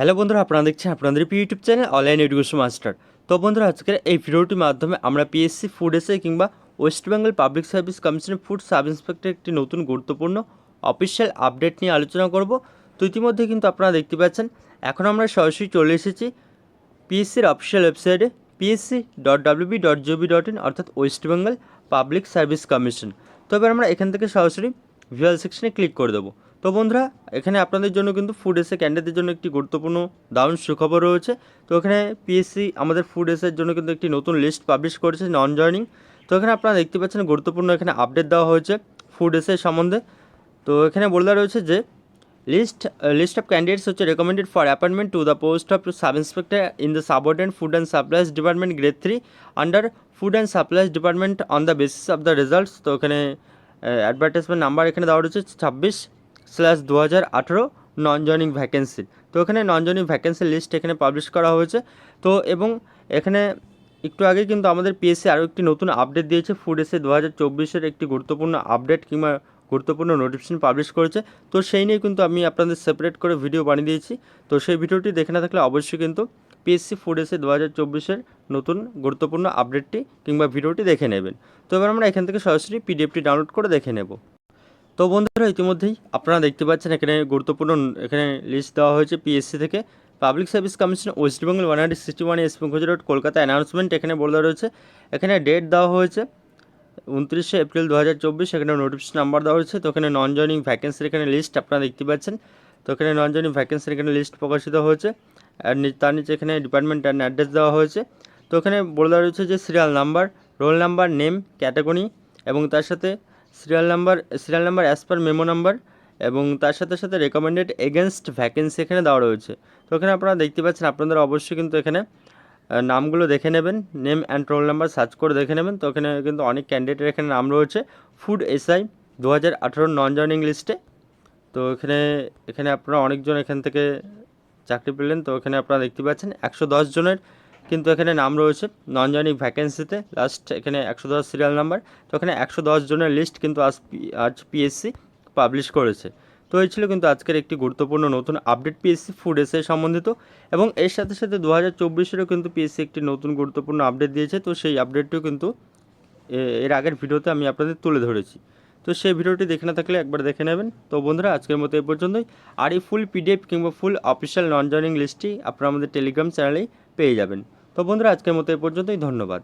Hello বন্ধুরা, আপনারা দেখছেন আপনাদের YouTube channel online education master তো বন্ধুরা, আজকের এই ভিডিওটির মাধ্যমে আমরা পিএসসি ফুড এসে কিংবা ওয়েস্ট বেঙ্গল পাবলিক সার্ভিস কমিশনের ফুড সাব ইন্সপেক্টর একটি নতুন গুরুত্বপূর্ণ অফিসিয়াল আপডেট নিয়ে আলোচনা করব। তো ইতিমধ্যে কিন্তু আপনারা দেখতে পাচ্ছেন, এখন আমরা সরাসরি চলে এসেছি পিএসসির অফিসিয়াল ওয়েবসাইটে PSC dot WB dot GOB dot in অর্থাৎ West Bengal public service commission তো এবার আমরা এখান থেকে সরাসরি ভিজুয়াল সেকশনে ক্লিক করে দেবো। তো বন্ধুরা, এখানে আপনাদের জন্য কিন্তু ফুড এসে ক্যান্ডিডেটদের জন্য একটি গুরুত্বপূর্ণ দারুণ সুখবর রয়েছে। তো এখানে পিএসসি আমাদের ফুড এসের জন্য কিন্তু একটি নতুন লিস্ট পাবলিশ করেছে নন জয়নিং তো এখানে আপনারা দেখতে পাচ্ছেন গুরুত্বপূর্ণ এখানে আপডেট দেওয়া হয়েছে ফুড এসের সম্বন্ধে। তো এখানে বলে দেওয়া রয়েছে যে লিস্ট লিস্ট অফ ক্যান্ডিডেটস হচ্ছে recommended for appointment to the post of sub inspector in the subordinate food and supplies department grade three under food and supplies department on the basis of the results তো এখানে advertisement number এখানে দেওয়া রয়েছে ছাব্বিশ। Slash দু হাজার আঠেরো নন joining vacancy তো এখানে নন জয়নিং ভ্যাকেন্সির লিস্ট এখানে পাবলিশ করা হয়েছে। তো এবং এখানে একটু আগে কিন্তু আমাদের পিএসসি আরও একটি নতুন আপডেট দিয়েছে। ফুড এসে দু হাজার চব্বিশের একটি গুরুত্বপূর্ণ আপডেট কিংবা গুরুত্বপূর্ণ নোটিফিকেশন পাবলিশ করেছে। তো সেই নিয়ে কিন্তু আমি আপনাদের সেপারেট করে ভিডিও বানিয়ে দিয়েছি। তো সেই ভিডিওটি দেখে না থাকলে অবশ্যই কিন্তু পিএসসি ফুড এসে দু হাজার চব্বিশের নতুন গুরুত্বপূর্ণ আপডেটটি কিংবা ভিডিওটি দেখে নেবেন। তো এবার আমরা এখান থেকে সরাসরি পিডিএফটি ডাউনলোড করে দেখে নেব। তো বন্ধুরা, ইতিমধ্যেই আপনারা দেখতে পাচ্ছেন এখানে গুরুত্বপূর্ণ এখানে লিস্ট দেওয়া হয়েছে পিএসসি থেকে। Public service commission west Bengal one hundred sixty one S Pankaj road Kolkata announcement এখানে বলে দেওয়া রয়েছে। এখানে ডেট দেওয়া হয়েছে উনত্রিশে এপ্রিল দু হাজার চব্বিশ। এখানে নোটিফিকেশন নাম্বার দেওয়া হয়েছে। তো এখানে নন জয়নিং ভ্যাকেন্সির এখানে লিস্ট আপনারা দেখতে পাচ্ছেন। তো এখানে নন জয়নিং ভ্যাকেন্সির এখানে লিস্ট প্রকাশিত হয়েছে। আর তার নিচে এখানে ডিপার্টমেন্ট অ্যান্ড অ্যাড্রেস দেওয়া হয়েছে। তো এখানে বলে দেওয়া রয়েছে যে serial number roll number name category এবং তার সাথে serial number serial number as per memo number এবং তার সাথে সাথে রেকমেন্ডেড এগেনস্ট ভ্যাকেন্সি এখানে দেওয়া রয়েছে। তো এখানে আপনারা দেখতে পাচ্ছেন, আপনাদের অবশ্যই কিন্তু এখানে নামগুলো দেখে নেবেন name and roll number search করে দেখে নেবেন। তো এখানে কিন্তু অনেক ক্যান্ডিডেটের এখানে নাম রয়েছে ফুড এসআই দু হাজার আঠেরো নন জয়নিং লিস্টে তো এখানে এখানে আপনারা অনেকজন এখান থেকে চাকরি পেলেন। তো এখানে আপনারা দেখতে পাচ্ছেন, একশো দশ জনের কিন্তু এখানে নাম রয়েছে। নন ভ্যাকেন্সিতে লাস্ট এখানে একশো দশ সিরিয়াল নাম্বার তো এখানে একশো দশ জনের লিস্ট কিন্তু আজ আজ পিএসসি পাবলিশ করেছে। তো এই ছিল কিন্তু আজকের একটি গুরুত্বপূর্ণ নতুন আপডেট পিএসসি ফুড এসে সম্বন্ধিত। এবং এর সাথে সাথে দু হাজার চব্বিশেরও কিন্তু পিএসসি একটি নতুন গুরুত্বপূর্ণ আপডেট দিয়েছে। তো সেই আপডেটটিও কিন্তু এর আগের ভিডিওতে আমি আপনাদের তুলে ধরেছি। তো সেই ভিডিওটি দেখে না থাকলে একবার দেখে নেবেন। তো বন্ধুরা, আজকের মতো এই পর্যন্তই। আর এই ফুল পিডিএফ কিংবা ফুল অফিসিয়াল নন জয়নিং লিস্টটি আপনারা আমাদের টেলিগ্রাম চ্যানেলেই পেয়ে যাবেন। তো বন্ধুরা আজকের মতো এ পর্যন্তই। ধন্যবাদ।